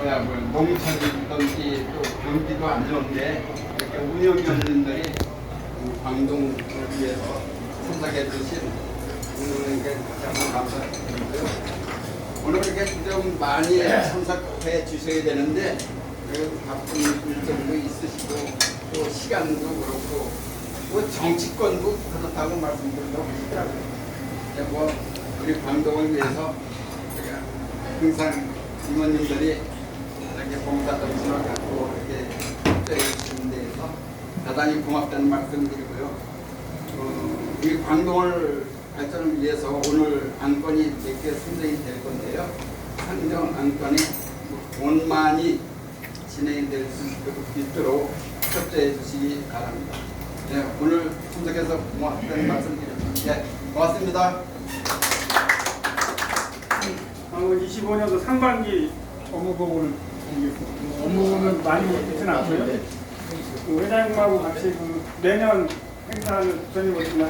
뭐야 뭐 농촌이든지 또 경기도 안 좋은데 이렇게 운영위원님들이 그 광동을 위해서 참석해 주신 오늘에게 다시 감사드리고요. 오늘 이렇게 좀 많이 참석해 주셔야 되는데 그 바쁜 일정도 있으시고 또 시간도 그렇고 뭐 정치권도 그렇다고 말씀드리려고 하시더라고요. 네, 뭐 우리 광동을 위해서 제가 항상 임원님들이 이렇게 봉사정신을 갖고 이렇게 협조해 주시는 데에서 대단히 고맙다는 말씀드리고요. 어, 이 광동을 발전을 위해서 오늘 안건이 몇개 선정이 될 건데요. 상정 안건이 원만히 진행될 수 있도록 협조해 주시기 바랍니다. 네, 오늘 참석해서 고맙다는 말씀드립니다. 네, 고맙습니다. 방금 25년도 상반기 업무 보고를 공개했습니다. 업무는 많이 있지는 않고요. 그 회장님하고 같이 그 매년 행사하는 부처님 모시나